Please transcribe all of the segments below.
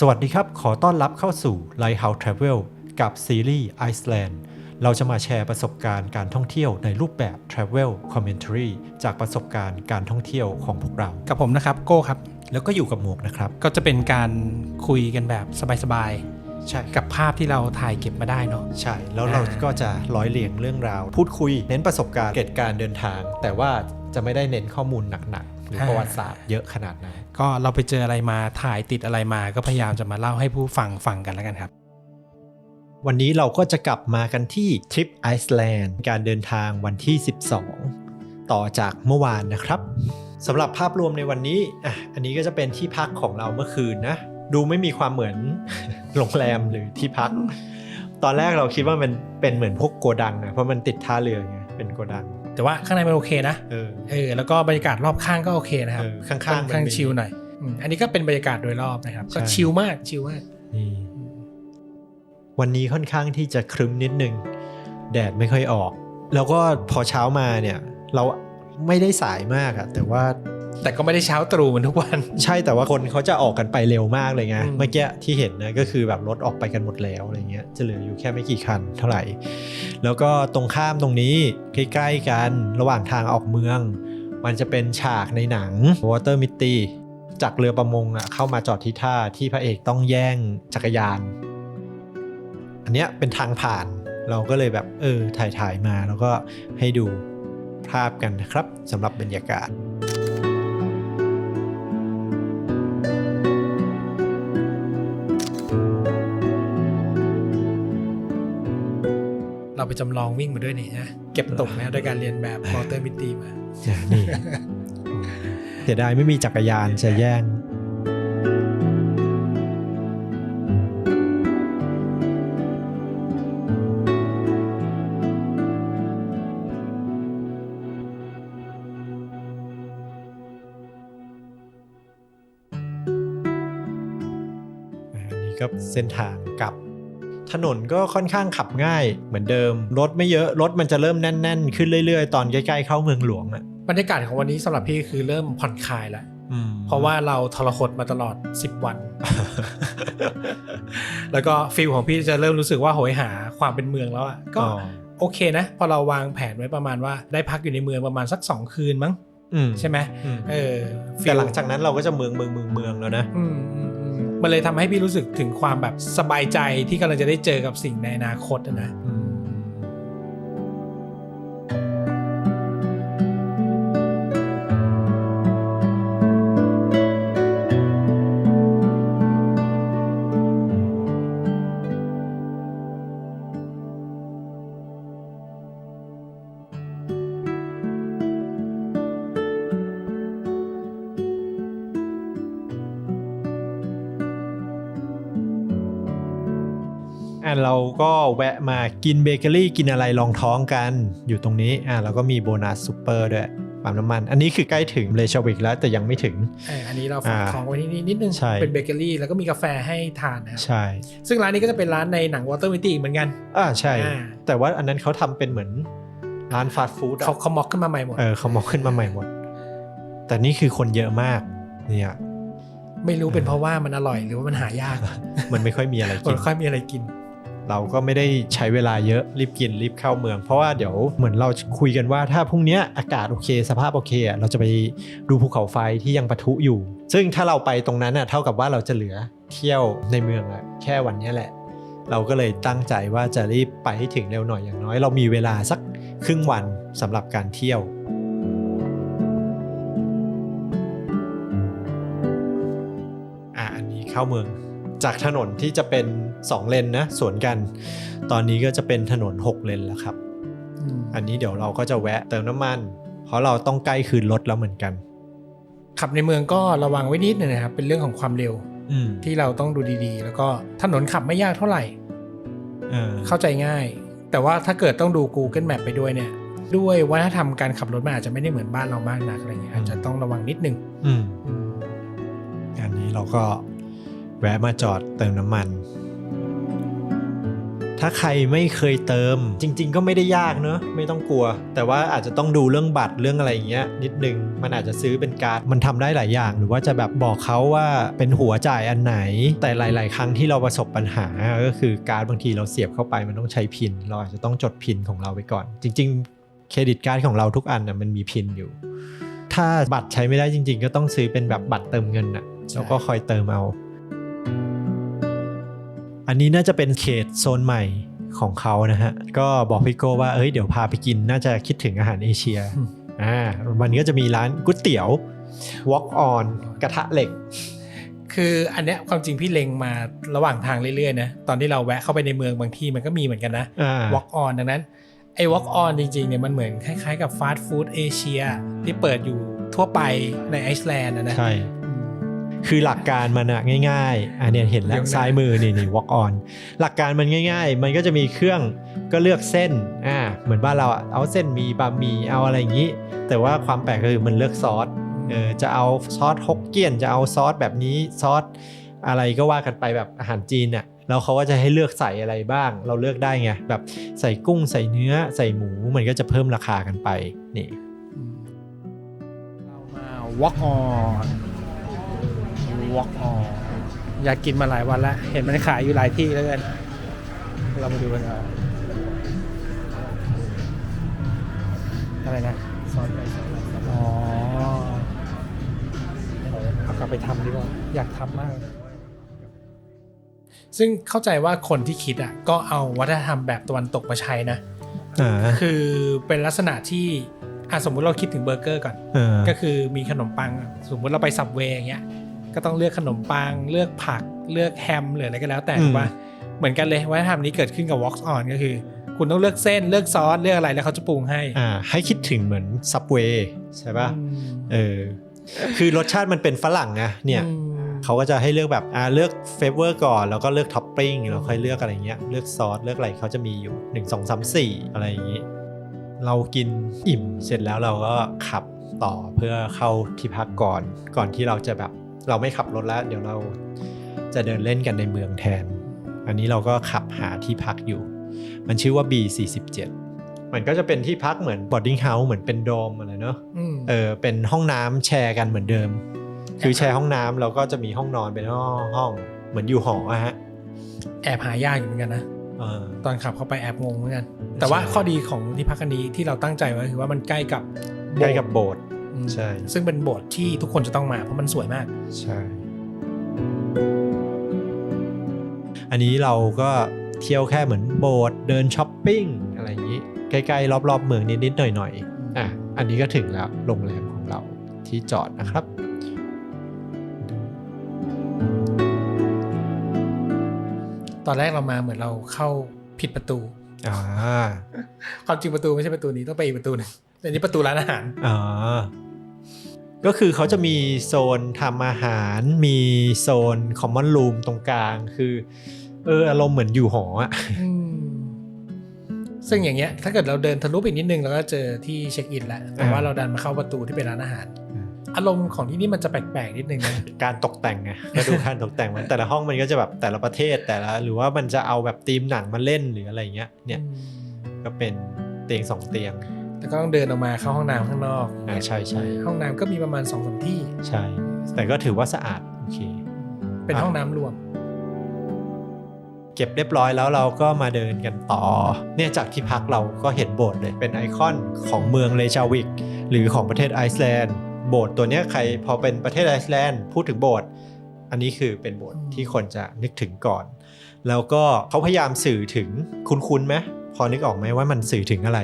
สวัสดีครับ ขอต้อนรับเข้าสู่ Lighthouse Travel กับซีรีส์ Iceland เราจะมาแชร์ประสบการณ์การท่องเที่ยวในรูปแบบ Travel Commentary จากประสบการณ์การท่องเที่ยวของพวกเรา กับผมนะครับโก้ครับ แล้วก็อยู่กับหมวกนะครับ ก็จะเป็นการคุยกันแบบสบายใช่ๆกับภาพที่เราถ่ายเก็บมาได้เนาะใช่ แล้วเราอ่าก็จะร้อยเรียงเรื่องราว พูดคุยเน้นประสบการณ์เกิดการเดินทาง แต่ว่าจะไม่ได้เน้นข้อมูลหนักๆหรือประวัติศาสตร์เยอะขนาดนั้น ก็เราไปเจออะไรมาถ่ายติดอะไรมาก็พยายามจะมาเล่าให้ผู้ฟังฟังกันแล้วกันครับ วันนี้เราก็จะกลับมากันที่ทริปไอซ์แลนด์การเดินทางวันที่ 12 ต่อจากเมื่อวานนะครับสำหรับภาพรวมในวันนี้อะอันนี้ก็จะเป็นที่พักของเราเมื่อคืนนะ ดูไม่มีความเหมือนโรงแรมหรือที่พัก ตอนแรกเราคิดว่ามันเป็นเหมือนพวกโกดังนะเพราะมันติดท่าเรือไงเป็นโกดัง แต่ว่าข้างในมันโอเคนะเออเออแล้วก็บรรยากาศรอบข้างก็โอเคนะครับเออข้างๆค่อนข้างมันมีชิลหน่อยอืมอันนี้ก็เป็นบรรยากาศโดยรอบนะครับใช่ก็ชิลมากชิลมากนี่วันนี้ค่อนข้างที่จะครึ้มนิดนึงแดดไม่ค่อยออก แล้วก็พอเช้ามาเนี่ย เราไม่ได้สายมากอะแต่ว่า แต่ก็ไม่ได้เช้าตรู่เหมือนทุกวัน ใช่แต่ว่าคนเขาจะออกกันไปเร็วมากเลยไงอืมเมื่อกี้ที่เห็นนะก็คือแบบรถออกไปกันหมดแล้วอะไรเงี้ยจะเหลืออยู่แค่ไม่กี่คันเท่าไหร่ แล้วก็ตรงข้ามตรงนี้ใกล้ๆกันระหว่างทางออกเมือง มันจะเป็นฉากในหนัง Water Mitty จากเรือประมงอะเข้ามาจอดที่ท่าที่พระเอกต้องแย่งจักรยาน อันเนี้ยเป็นทางผ่านเราก็เลยแบบเออถ่ายถ่ายๆมาแล้วก็ให้ดูภาพกันนะครับสำหรับบรรยากาศ ไปจำลองวิ่งมาด้วยนี่นะเก็บตกนะโดยการเรียนแบบมอเตอร์มิตตี้มานี่เสียดายไม่มีจักรยานจะแย่งอันนี้ก็เส้นทางกลับ ถนนก็ค่อนข้างขับง่ายเหมือนเดิม รถไม่เยอะ รถมันจะเริ่มแน่น ๆ ขึ้นเรื่อย ๆ ตอนใกล้ๆเข้าเมืองหลวงอะบรรยากาศของวันนี้สำหรับพี่คือเริ่มผ่อนคลายแล้วอืมเพราะว่าเราทรหดมาตลอด 10 วัน แล้วก็ฟิลของพี่จะเริ่มรู้สึกว่าโหยหาความเป็นเมืองแล้วอะก็อ๋อโอเคนะ พอเราวางแผนไว้ประมาณว่าได้พักอยู่ในเมืองประมาณสัก 2 คืนมั้งอืมใช่ไหมอืมเออแต่หลังจากนั้นเราก็จะเมืองเมืองเมืองเมืองแล้วนะอื มันเลยทำให้พี่รู้สึกถึงความแบบสบายใจที่กำลังจะได้เจอกับสิ่งในอนาคตนะ เราก็แวะมากินเบเกอรี่กินอะไรรองท้องกันอยู่ตรงนี้อะเราก็มีโบนัสซูเปอร์ด้วยปั๊มน้ำมัน อันนี้คือใกล้ถึงเลชวิกแล้วแต่ยังไม่ถึงเอออันนี้เราฝากอ่าของไว้ที่นี่นิดนึงใช่เป็นเบเกอรี่แล้วก็มีกาแฟให้ทานนะครับใช่ ซึ่งร้านนี้ก็จะเป็นร้านในหนังวอเตอร์มิตี้เหมือนกันอ่าใช่อ่าแต่ว่าอันนั้นเขาทำเป็นเหมือนร้านฟาสต์ฟู้ดอะเขาเขาม็อกขึ้นมาใหม่หมด เออเขามองขึ้นมาใหม่หมด แต่นี่คือคนเยอะมากเนี่ยไม่รู้เป็นเพราะว่ามันอร่อยหรือว่ามันหายาก มันไม่ค่อยมีอะไรมักินนค่อยมีอะไรกิน เราก็ไม่ได้ใช้เวลาเยอะรีบกินรีบเข้าเมือง เพราะว่าเดี๋ยวเหมือนเราคุยกันว่าถ้าพรุ่งนี้อากาศโอเค สภาพโอเคเราจะไปดูภูเขาไฟที่ยังปะทุอยู่ ซึ่งถ้าเราไปตรงนั้นอะเท่ากับว่าเราจะเหลือเที่ยวในเมืองอะแค่วันนี้แหละ เราก็เลยตั้งใจว่าจะรีบไปให้ถึงเร็วหน่อยอย่างน้อย เรามีเวลาสักครึ่งวันสำหรับการเที่ยวอะอันนี้เข้าเมือง จากถนนที่จะเป็น 2 เลนนะสวนกัน ตอนนี้ก็จะเป็นถนน 6 เลนแล้วครับ อันนี้เดี๋ยวเราก็จะแวะเติมน้ำมัน เพราะเราต้องใกล้คืนรถแล้วเหมือนกัน ขับในเมืองก็ระวังไว้นิดหนึงนะครับ เป็นเรื่องของความเร็วอืมที่เราต้องดูดีๆ แล้วก็ถนนขับไม่ยากเท่าไหร่เออเข้าใจง่าย แต่ว่าถ้าเกิดต้องดู Google Map ไปด้วยเนี่ยด้วยวัฒนธรรมการขับรถมันอาจจะไม่ได้เหมือนบ้านเรามากนักอะไรเงี้ยอาจจะต้องระวังนิดนึงอืมอืมอันนี้เราก็ แวะมาจอดเติมน้ำมัน ถ้าใครไม่เคยเติม จริง ๆ ก็ไม่ได้ยากเนอะไม่ต้องกลัว แต่ว่าอาจจะต้องดูเรื่องบัตรเรื่องอะไรอย่างเงี้ยนิดนึง มันอาจจะซื้อเป็นการ์ดมันทำได้หลายอย่าง หรือว่าจะแบบบอกเขาว่าเป็นหัวจ่ายอันไหน แต่หลาย ๆ ครั้งที่เราประสบปัญหาก็คือการ์ดบางทีเราเสียบเข้าไปมันต้องใช้พิน เราอาจจะต้องจดพินของเราไปก่อน จริง ๆ เครดิตการ์ดของเราทุกอันนะมันมีพินอยู่ถ้าบัตรใช้ไม่ได้จริง ๆ ก็ต้องซื้อเป็นแบบบัตรเติมเงินน่ะแล้วก็คอยเติมเอา อันนี้น่าจะเป็นเขตโซนใหม่ของเขานะฮะ ก็บอกพี่โก้ว่าเอ้ยเดี๋ยวพาไปกินน่าจะคิดถึงอาหารเอเชียอืมอ่ามันก็จะมีร้านก๋วยเตี๋ยว Walk on กระทะเหล็ก คืออันเนี้ยความจริงพี่เล็งมาระหว่างทางเรื่อยๆนะตอนที่เราแวะเข้าไปในเมืองบางที่มันก็มีเหมือนกันนะอ่า walk on ดังนั้นไอ้ walk on จริงๆเนี่ยมันเหมือนคล้ายๆกับฟาสต์ฟู้ดเอเชียที่เปิดอยู่ทั่วไปในไอซ์แลนด์นะนะใช่อืม คือหลักการมันอะง่ายๆอันเนี้ยเห็นแล้เดี๋วยวนะซ้ายมือนี่นี่ walk on หลักการมันง่าย ๆ มันก็จะมีเครื่องก็เลือกเส้นอ่าเหมือนบ้านเราอะเอาเส้นหมีบะหมี่เอาอะไรอย่างนี้ แต่ว่าความแปลกก็คือมันเลือกซอสเออจะเอาซอสฮกเกี้ยน จะเอาซอสแบบนี้ซอสอะไรก็ว่ากันไปแบบอาหารจีนอะแล้วเขาก็จะให้เลือกใส่อะไรบ้าง เราเลือกได้ไงแบบใส่กุ้งใส่เนื้อใส่หมูมันก็จะเพิ่มราคากันไปนี่อืมเรามา walk on walk on อ ยากกินมาหลายวันแล้ว เห็นมันขายอยู่หลายที่แล้วกันเรามาดูกันเอาอะไรนะซอสอะไรซอสอะไรอ๋อเอากลับไปทำดีกว่า อยากทำมากเลยซึ่งเข้าใจว่าคนที่คิดอะ ก็เอาวัฒนธรรมแบบตะวันตกมาใช้นะอ่าคือเป็นลักษณะที่อะสมมุติเราคิดถึงเบอร์เกอร์ก่อนเออก็คือมีขนมปัง สมมติเราไปสับเวย์อย่างเงี้ย ก็ต้องเลือกขนมปัง เลือกผักเลือกแฮมหรืออะไรก็แล้วแต่อืมถูกปะเหมือนกันเลยวัฒนธรรมนี้เกิดขึ้นกับ Walk On ก็คือ คุณต้องเลือกเส้นเลือกซอสเลือกอะไรแล้วเขาจะปรุงให้อ่าให้คิดถึงเหมือนซับเวย์ใช่ป่ะอืมเออคือรสชาติมันเป็นฝรั่งนะเนี่ยอืมเขาก็จะให้เลือกแบบอ่าเลือกเฟเวอร์ก่อนแล้วก็เลือกท็อปปิ้งแล้วค่อยเลือกอะไรเงี้ยเลือกซอสเลือกอะไรเขาจะมีอยู่1 2 3 4 อะไรอย่างงี้ เรากินอิ่มเสร็จแล้วเราก็ขับต่อเพื่อเข้าที่พักก่อนก่อนที่เราจะแบบ เราไม่ขับรถแล้ว เดี๋ยวเราจะเดินเล่นกันในเมืองแทน อันนี้เราก็ขับหาที่พักอยู่ มันชื่อว่า B47 มันก็จะเป็นที่พักเหมือน boarding house เหมือนเป็นโดมอะไรเนาะอืมเออเป็นห้องน้ำแชร์กันเหมือนเดิม คือแชร์ห้องน้ำแล้วก็จะมีห้องนอนเป็นห้องห้อง เหมือนอยู่หออะฮะแอบหายากอยู่เหมือนกันนะเออตอนขับเข้าไปแอบงงเหมือนกัน แต่ว่าใช่ข้อดีของที่พักอันนี้ที่เราตั้งใจไว้คือว่ามันใกล้กับใกล้กับโบสถ์อืม ใช่ ซึ่งเป็นโบสถ์ที่ทุกคนจะต้องมาเพราะมันสวยมาก ใช่ อันนี้เราก็เที่ยวแค่เหมือนโบสถ์เดินช้อปปิ้งอะไรอย่างนี้ใกล้ๆรอบๆเมืองนิดๆหน่อยๆอะอันนี้ก็ถึงแล้วโรงแรมของเราที่จอดนะครับตอนแรกเรามาเหมือนเราเข้าผิดประตูอ่าความจริงประตูไม่ใช่ประตูนี้ต้องไปอีกประตูหนึงแต่นี่ประตูร้านอาหารอ่า ก็คือเขาจะมีโซนทำอาหาร มีโซนคอมมอนรูมตรงกลาง คือเอออารมณ์เหมือนอยู่หออะอืมซึ่งอย่างเงี้ย ถ้าเกิดเราเดินทะลุไปอีกนิดนึงเราก็เจอที่เช็คอินแล้วแต่ว่าอ่าเราดันมาเข้าประตูที่เป็นร้านอาหารอืมอารมณ์ของที่นี่มันจะแปลกๆนิดนึงนะการตกแต่งไงก็ดูการตกแต่งมันแต่ละห้องมันก็จะแบบแต่ละประเทศแต่ละหรือว่ามันจะเอาแบบธีมหนังมาเล่นหรืออะไรเงี้ยเนี่ยอืมก็เป็นเตียงสองเตียง แล้วก็ต้องเดินออกมาเข้าห้องน้ำข้างนอกอ่าใช่ใช่ห้องน้ำก็มีประมาณสองสามที่ ใช่ แต่ก็ถือว่าสะอาดโอเค เป็นอะห้องน้ำรวม เก็บเรียบร้อยแล้วเราก็มาเดินกันต่อ เนี่ยจากที่พักเราก็เห็นโบสถ์เลยเป็นไอคอนของเมืองเลชาวิก หรือของประเทศไอซ์แลนด์โบสถ์ตัวเนี้ยใครพอเป็นประเทศไอซ์แลนด์พูดถึงโบสถ์อันนี้คือเป็นโบสถ์อืมที่คนจะนึกถึงก่อน แล้วก็เขาพยายามสื่อถึงคุณคุณไหมพอนึกออกไหมว่ามันสื่อถึงอะไร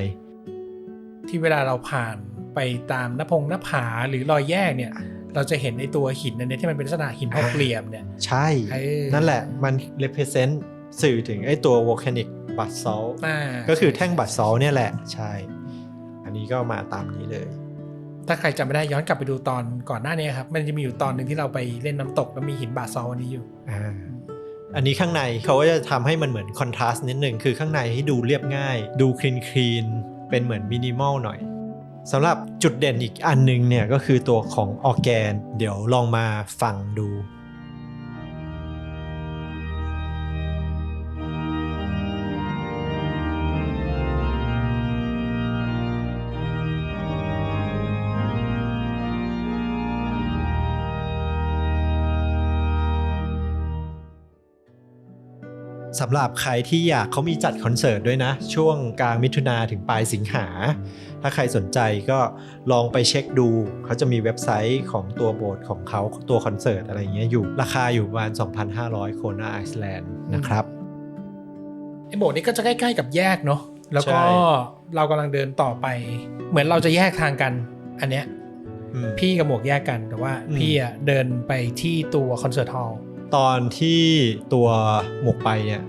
ที่เวลาเราผ่านไปตามหน้าพงหน้าผาหรือรอยแยกเนี่ย เราจะเห็นในตัวหินอันเนี้ยที่มันเป็นลักษณะหินหกเหลี่ยมเนี่ย ใช่เออนั่นแหละมัน represent สื่อถึงไอ้ตัว volcanic basalt อ่าก็คือแท่งบัตซอลเนี่ยแหละ ใช่ อันนี้ก็มาตามนี้เลย ถ้าใครจำไม่ได้ย้อนกลับไปดูตอนก่อนหน้านี้ครับ มันจะมีอยู่ตอนหนึ่งที่เราไปเล่นน้ำตกแล้วมีหินบาซอลอันนี้อยู่อ่าอันนี้ข้างในเขาก็จะทำให้มันเหมือนคอนทราสต์นิดนึงคือข้างในให้ดูเรียบง่าย ดูคลีนคลีน เป็นเหมือนมินิมอลหน่อยสำหรับจุดเด่นอีกอันหนึงเนี่ยก็คือตัวของออร์แกน เดี๋ยวลองมาฟังดู สำหรับใครที่อยากเขามีจัดคอนเสิร์ตด้วยนะ ช่วงกลางมิถุนาถึงปลายสิงหา ถ้าใครสนใจก็ลองไปเช็คดู เขาจะมีเว็บไซต์ของตัวโบสถ์ของเขาตัวคอนเสิร์ตอะไรเงี้ยอยู่ ราคาอยู่ประมาณ 2,500 โคนาไอซ์แลนด์นะครับไอ้โบสถ์นี้ก็จะใกล้ๆกับแยกเนาะแล้วก็ใช่เรากำลังเดินต่อไป เหมือนเราจะแยกทางกัน อันเนี้ยอืมพี่กับหมวกแยกกันแต่ว่าอืมพี่อะเดินไปที่ตัวคอนเสิร์ตฮอลล์ ตอนที่ตัวหมวกไปเนี่ย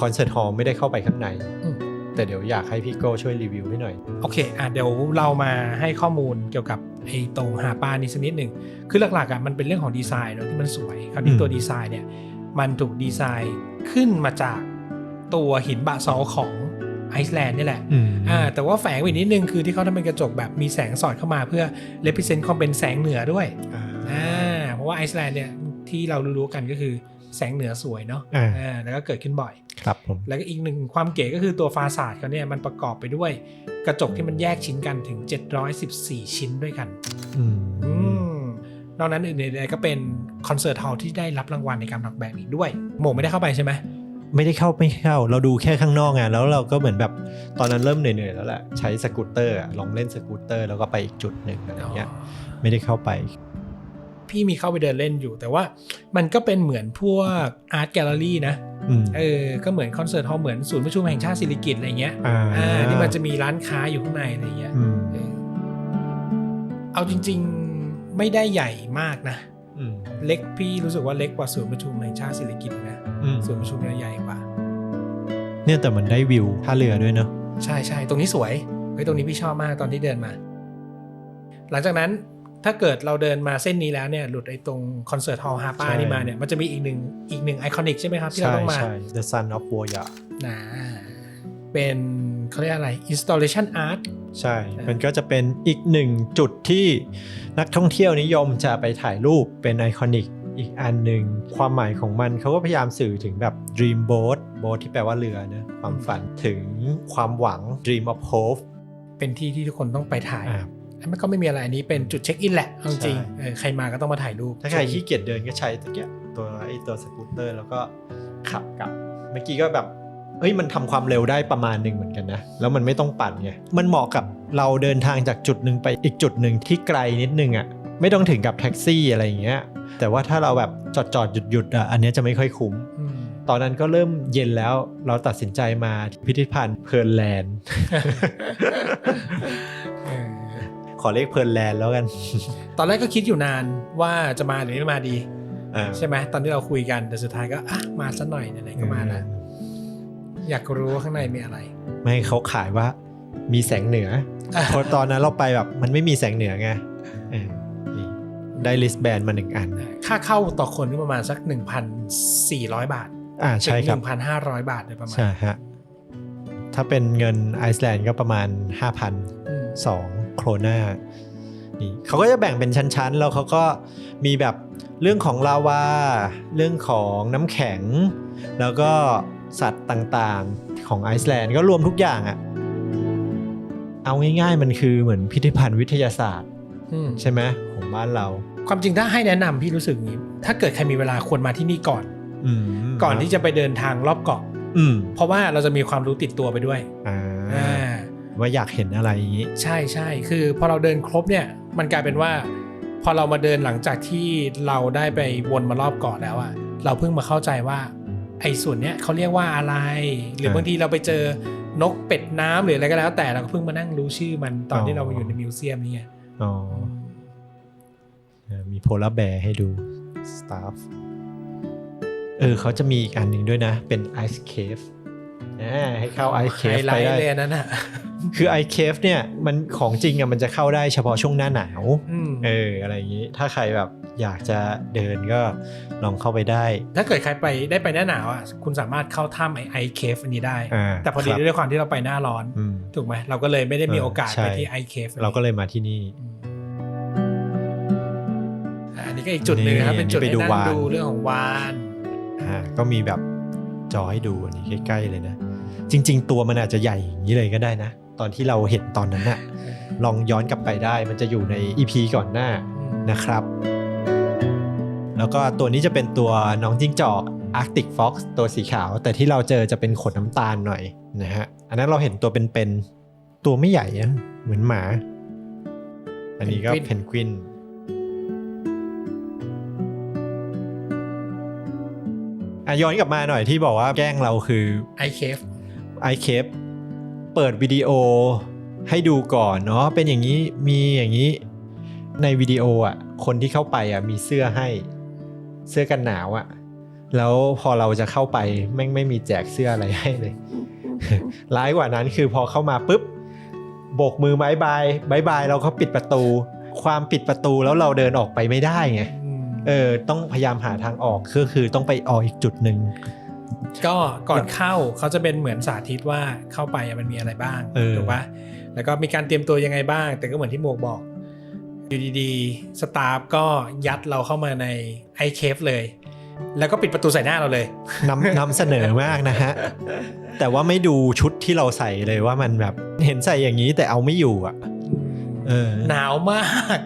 คอนเสิร์ตฮอลล์ไม่ได้เข้าไปข้างใน แต่เดี๋ยวอยากให้พี่โก้ช่วยรีวิวให้หน่อย โอเคอะเดี๋ยวเรามาให้ข้อมูลเกี่ยวกับไอ้ตรงหาปลานี่สักนิดหนึ่งคือหลักๆอะมันเป็นเรื่องของดีไซน์เนอะที่มันสวยคราวนี้อืมตัวดีไซน์เนี่ยมันถูกดีไซน์ขึ้นมาจากตัวหินบะซอลของไอซ์แลนด์นี่แหละอืมอ่าแต่ว่าแฝงไว้นิดนึงคือที่เขาทำเป็นกระจกแบบมีแสงสอดเข้ามาเพื่อ represent ความเป็นแสงเหนือด้วยอ่าอ่าเพราะว่าไอซ์แลนด์เนี่ย ที่เรารู้ๆกันก็คือแสงเหนือสวยเนาะอ่าอ่าแล้วก็เกิดขึ้นบ่อยครับผมแล้วก็อีกหนึ่งความเก๋ก็คือตัวฟาสาดเขาเนี่ยมันประกอบไปด้วยกระจกที่มันแยกชิ้นกันถึง 714 ชิ้นด้วยกันอืมอืมนอกนั้นอื่นๆก็เป็นคอนเสิร์ตฮอลล์ที่ได้รับรางวัลในการออกแบบอีกด้วยโหมไม่ได้เข้าไปใช่ไหมไม่ได้เข้าไม่เข้า เราดูแค่ข้างนอกไงแล้วเราก็เหมือนแบบตอนนั้นเริ่มเหนื่อยๆแล้วแหละใช้สกูตเตอร์อะลองเล่นสกูตเตอร์ แล้วก็ไปอีกจุดหนึ่งอะไรเงี้ยไม่ได้เข้าไป พี่มีเข้าไปเดินเล่นอยู่ แต่ว่ามันก็เป็นเหมือนพวกอาร์ตแกลเลอรี่นะอืมเออ ก็เหมือนคอนเสิร์ตฮอลล์เหมือนศูนย์ประชุมแห่งชาติสิริกิติ์อะไรเงี้ยอ่าอ่าที่มันจะมีร้านค้าอยู่ข้างในอะไรเงี้ยอืมเออเอาจริง ๆไม่ได้ใหญ่มากนะอืมเล็กพี่รู้สึกว่าเล็กกว่าศูนย์ประชุมแห่งชาติสิริกิติ์นะอืมศูนย์ประชุมเนี่ยใหญ่กว่า เนี่ยแต่มันได้วิวท่าเรือด้วยเนาะใช่ใช่ตรงนี้สวยเฮ้ยตรงนี้พี่ชอบมากตอนที่เดินมา หลังจากนั้น ถ้าเกิดเราเดินมาเส้นนี้แล้วเนี่ยหลุดไอ้ตรงคอนเสิร์ตฮอลล์ฮาป้านี่มาเนี่ยมันจะมีอีกหนึ่งอีกหนึ่งไอคอนิกใช่ไหมครับที่เราใช่ต้องมาใช่ The Sun of Warrior นะเป็นเขาเรียกอะไร installation art ใช่ มันก็จะเป็นอีกหนึ่งจุดที่นักท่องเที่ยวนิยมจะไปถ่ายรูปเป็นไอคอนิกอีกอันหนึ่งความหมายของมันเขาก็พยายามสื่อถึงแบบ dream boat boat ที่แปลว่าเรือนะความฝันถึงความหวัง dream of hope เป็นที่ที่ทุกคนต้องไปถ่ายอ่า มันก็ไม่มีอะไรอันนี้เป็นจุดเช็คอินแหละเอาจริงใช่ๆเออใครมาก็ต้องมาถ่ายรูปถ้าใครขี้เกียจเดินก็ใช้ตะเกียบตัวไอ้ตัวสกูตเตอร์แล้วก็ขับกลับ เมื่อกี้ก็แบบเฮ้ยมันทำความเร็วได้ประมาณหนึ่งเหมือนกันนะ แล้วมันไม่ต้องปั่นไงมันเหมาะกับเราเดินทางจากจุดหนึ่งไปอีกจุดหนึ่งที่ไกลนิดนึงอะ่ะไม่ต้องถึงกับแท็กซี่อะไรอย่างเงี้ยแต่ว่าถ้าเราแบบจอดจอดหยุดหยุดๆอะอันเนี้ยจะไม่ค่อยคุ้ม อืม ตอนนั้นก็เริ่มเย็นแล้วเราตัดสินใจมาพิพิธภัณฑ์เพลินแลนด์เออ ขอเรียกเพลินแลนด์แล้วกัน ตอนแรกก็คิดอยู่นานว่าจะมาหรือไม่มาดีอ่าใช่ไหมตอนที่เราคุยกันแต่สุดท้ายก็อะมาซะหน่อยไหนๆก็มาแล้วอยากรู้ว่าข้างในมีอะไร ไม่เขาขายว่า มีแสงเหนือเพราะตอนนั้นเราไปแบบมันไม่มีแสงเหนือไงเออนี่ได้ลิสแบนมาหนึ่งอัน ค่าเข้าต่อคนก็ประมาณสัก 1,400 บาทอ่าใช่ครับถึง1,500บาทโดยประมาณใช่ฮะถ้าเป็นเงินไอซ์แลนด์ก็ประมาณอืม5,002 โครนานี่เขาก็จะแบ่งเป็นชั้นๆ แล้วเขาก็มีแบบเรื่องของลาวา เรื่องของน้ำแข็ง แล้วก็สัตว์ต่างๆของไอซ์แลนด์ก็รวมทุกอย่างอะเอาง่ายๆ มันคือเหมือนพิพิธภัณฑ์วิทยาศาสตร์อืมใช่ไหมของบ้านเรา ความจริงถ้าให้แนะนำพี่รู้สึกอย่างนี้ ถ้าเกิดใครมีเวลาควรมาที่นี่ก่อนอืมก่อนที่จะไปเดินทางรอบเกาะอืมเพราะว่าเราจะมีความรู้ติดตัวไปด้วยอ่าอ่า ว่าอยากเห็นอะไรอย่างนี้ ใช่ใช่คือพอเราเดินครบเนี่ยมันกลายเป็นว่า พอเรามาเดินหลังจากที่เราได้ไปวนมารอบเกาะแล้วอะเราเพิ่งมาเข้าใจว่าไอ้ส่วนเนี้ยเขาเรียกว่าอะไร หรือครับบางทีเราไปเจอนกเป็ดน้ำหรืออะไรก็แล้ว แต่เราก็เพิ่งมานั่งรู้ชื่อมันตอนที่เรามาอยู่ในมิวเซียมนี่ไงอ๋ออ่ามีโพลาร์แบร์ให้ดู staff เออเขาจะมีอีกอันหนึ่งด้วยนะ เป็น Ice Cave อ่า ให้เข้า Ice ไฮ Cave ไลไปท์ได้เลยอันนั้นอะคือ Ice Cave เนี่ยมันของจริงอะมันจะเข้าได้เฉพาะช่วงหน้าหนาวอืมเอออะไรอย่างนี้ ถ้าใครแบบอยากจะเดินก็ลองเข้าไปได้ ถ้าเกิดใครไปได้ไปหน้าหนาวอะคุณสามารถเข้าถ้ำไอไอเคฟอันนี้ได้อ่าแต่พอดีครับด้วยความที่เราไปหน้าร้อนอืมถูกไหมเราก็เลยไม่ได้มีเออโอกาสใช่ไปที่ไอเคฟเราก็เลยมาที่นี่อันนี้ก็อีกจุดหนึ่งนะครับนี่เป็นจุดไปให้ดูนั่งวาฬดูเรื่องของวานอ่าก็มีแบบจอให้ดูอันนี้ใกล้ๆเลยนะ จริง ๆ ตัวมันอาจจะใหญ่อย่างนี้เลยก็ได้นะ ตอนที่เราเห็นตอนนั้นน่ะลองย้อนกลับไปได้มันจะอยู่ใน EP ก่อนหน้านะครับ แล้วก็ตัวนี้จะเป็นตัวน้องจิ้งจอก Arctic Fox ตัวสีขาว แต่ที่เราเจอจะเป็นขนน้ำตาลหน่อยนะฮะอันนั้นเราเห็นตัวเป็นๆตัวไม่ใหญ่อะเหมือนหมา อันนี้ก็เพนกวินอะย้อนกลับมาหน่อยที่บอกว่าแกล้งเราคือไอเคฟ ไอเคปเปิดวิดีโอให้ดูก่อนเนาะเป็นอย่างนี้มีอย่างนี้ในวิดีโออะคนที่เข้าไปอะมีเสื้อให้เสื้อกันหนาวอะแล้วพอเราจะเข้าไปแม่งไม่มีแจกเสื้ออะไรให้เลยร้ายกว่านั้นคือพอเข้ามาปุ๊บโบกมือบายบายบายบายเราก็ปิดประตู ความปิดประตูแล้วเราเดินออกไปไม่ได้ไงเออต้องพยายามหาทางออกก็คือต้องไปออกอีกจุดหนึ่ง ก็ก่อนเข้าเขาจะเป็นเหมือนสาธิตว่าเข้าไปอะมันมีอะไรบ้างเออถูกปะแล้วก็มีการเตรียมตัวยังไงบ้าง แต่ก็เหมือนที่หมวกบอกอยู่ดีๆสตาฟก็ยัดเราเข้ามาในไอเคฟเลย แล้วก็ปิดประตูใส่หน้าเราเลยนำนำเสนอมากนะฮะ แต่ว่าไม่ดูชุดที่เราใส่เลยว่ามันแบบเห็นใส่อย่างนี้แต่เอาไม่อยู่อะเออหนาวมาก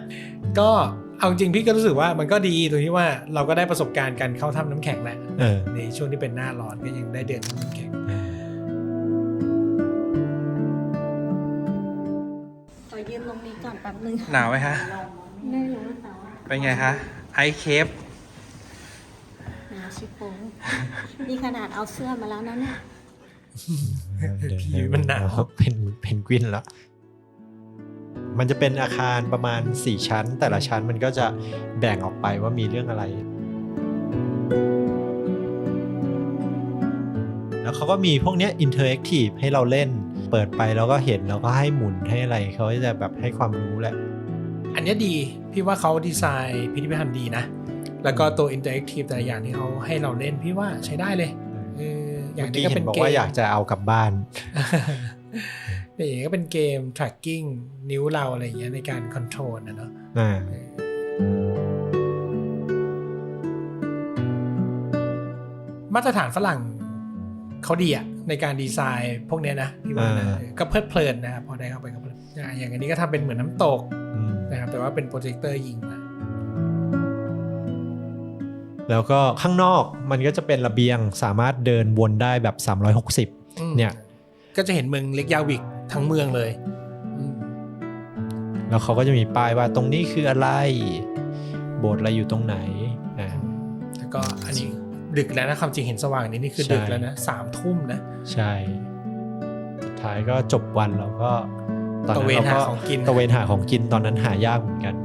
ก็ เอาจริงพี่ก็รู้สึกว่ามันก็ดีตรงที่ว่าเราก็ได้ประสบการณ์การเข้าถ้ำน้ำแข็งแหละเออ ในช่วงที่เป็นหน้าร้อนก็ยังได้เดินถ้ำน้ำแข็ง ขอยืนตรงนี้ก่อนแป๊บนึงหนาวไหมฮะ ไม่รู้แต่ว่าเป็นไงคะไอเคฟหนาวชิโป้งนี่ขนาดเอาเสื้อมาแล้วนะเนี่ย พี่มันหนาว เป็นเพนกวินแล้ว มันจะเป็นอาคารประมาณ 4 ชั้น แต่ละชั้นมันก็จะแบ่งออกไปว่ามีเรื่องอะไร แล้วเขาก็มีพวกเนี้ยอินเทอร์แอคทีฟให้เราเล่น เปิดไปแล้วก็เห็นแล้วก็ให้หมุนให้อะไรเขาก็จะแบบให้ความรู้แหละ อันเนี้ยดีพี่ว่าเขาดีไซน์พิพิธภัณฑ์ดีนะ แล้วก็ตัวอินเตอร์แอคทีฟแต่ละอย่างที่เขาให้เราเล่นพี่ว่าใช้ได้เลยเอออย่าเมื่งอนี้กี้ก็เห็เป็นนบอกเกมว่าอยากจะเอากลับบ้าน แต่อย่างนี้ก็เป็นเกม tracking นิ้วเราอะไรอย่างเงี้ยในการ control นะเนาะอ่ามาตรฐานฝรั่งเขาดีอะในการดีไซน์พวกเนี้ยนะพี่ว่านะอ่าเออก็เพลิดเพลินนะครับพอได้เข้าไปก็เพลินอะอย่างอันนี้ก็ทำเป็นเหมือนน้ำตกอืมนะครับแต่ว่าเป็นโปรเจคเตอร์ยิงมาแล้วก็ข้างนอกมันก็จะเป็นระเบียงสามารถเดินวนได้แบบ 360อืมเนี่ยก็จะเห็นเมืองเล็กยาวิก ทั้งเมืองเลยอืมแล้วเขาก็จะมีป้ายว่าตรงนี้คืออะไร โบสถ์อะไรอยู่ตรงไหนอ่าแล้วก็อันนี้ดึกแล้วนะความจริงเห็นสว่างนี้นี่คือใช่ดึกแล้วนะสามทุ่มนะ ใช่สุดท้ายก็จบวันแล้วก็ตอนตะนั้นเวนเราหาก็ของกินตะเวนหาของกินตอนนั้นหายากเหมือนกัน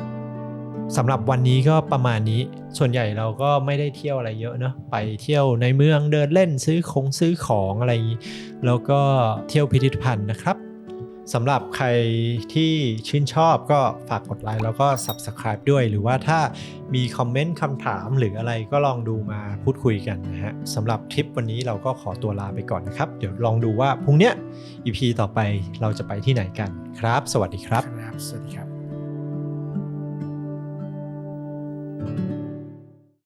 สำหรับวันนี้ก็ประมาณนี้ ส่วนใหญ่เราก็ไม่ได้เที่ยวอะไรเยอะเนอะไปเที่ยวในเมืองเดินเล่นซื้อของซื้อของอะไรอย่างนี้ แล้วก็เที่ยวพิพิธภัณฑ์นะครับ สำหรับใครที่ชื่นชอบก็ฝากกดไลค์แล้วก็ Subscribe ด้วย หรือว่าถ้ามีคอมเมนต์คำถามหรืออะไรก็ลองดูมาพูดคุยกันนะฮะสำหรับทริปวันนี้เราก็ขอตัวลาไปก่อนนะครับ เดี๋ยวลองดูว่าพรุ่งเนี้ย EP ต่อไปเราจะไปที่ไหนกันครับ สวัสดีครับ ครับ สวัสดีครับ